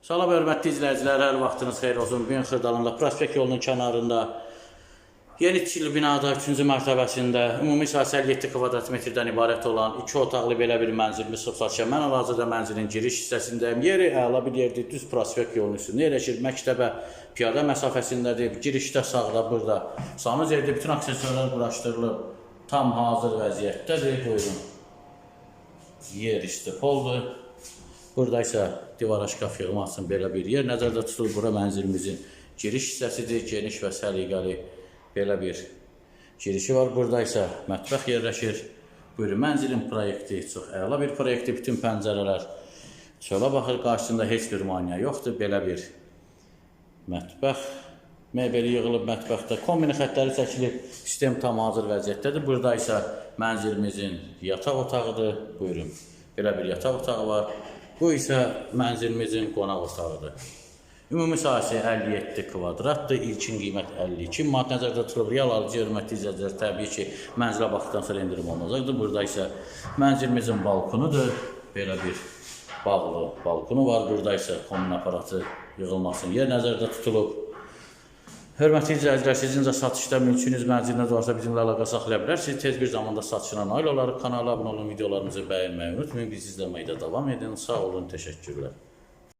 Salam hörmətli izləyicilər, hər vaxtınız xeyir olsun. Bu gün Xırdalanda prospekt yolunun kənarında yeni tikili binada 3-cü mərtəbəsində ümumi sahəsi 57 kvadrat metrdən ibarət olan 2 otaqlı belə bir mənzilimiz satışa. Mən hal-hazırda mənzilin giriş hissəsindəyim. Yeri əla bir yerdir, düz prospekt yolunun üstündə yerləşir. Məktəbə piyada məsafəsindədir. Girişdə sağda burada sanız evdə bütün aksesuarlar quraşdırılıb. Tam hazır vəziyyətdədir. Buyurun. Yer istipoldur. Burada isə divara şkaf yığmaq üçün belə bir yer nəzərdə tutulur. Bura mənzilimizin giriş hissəsidir. Geniş və səliqəli belə bir girişi var. Burada isə mətbəx yerləşir. Buyurun, mənzilin proyekti çox əla bir proyektdir. Bütün pəncərələr çölə baxır. Qarşısında heç bir maneə yoxdur. Belə bir mətbəx mebeli yığılıb mətbəxdə. Kombin xəttləri çəkilib. Sistem tam hazır vəziyyətdədir. Burada isə mənzilimizin yataq otağıdır. Buyurun. Belə bir yataq otağı var. Bu isə mənzilimizin qonaq otağıdır. Ümumi sahəsi 57 kvadratdır. İlkin qiymət 52 manat nəzərdə tutulub. Real alıcı hörmətli izləyicilər təbii ki, mənzilə baxdıqdan sonra endirim olunacaqdır. Burada isə mənzilimizin balkonudur. Belə bir bağlı balkonu var. Burada isə kombin aparatı yığılmasın yer nəzərdə tutulub. Hörmətli izləyicilər, sizin də satışda mülkünüz, mənziliniz varsa bizimlə əlaqə saxlaya bilərsiniz. Tez bir zamanda satışına nail olarıq. Kanala abunə olun, videolarımızı bəyənməyi unutmayın. Bizi izləməkdə davam edin. Sağ olun, təşəkkürlər.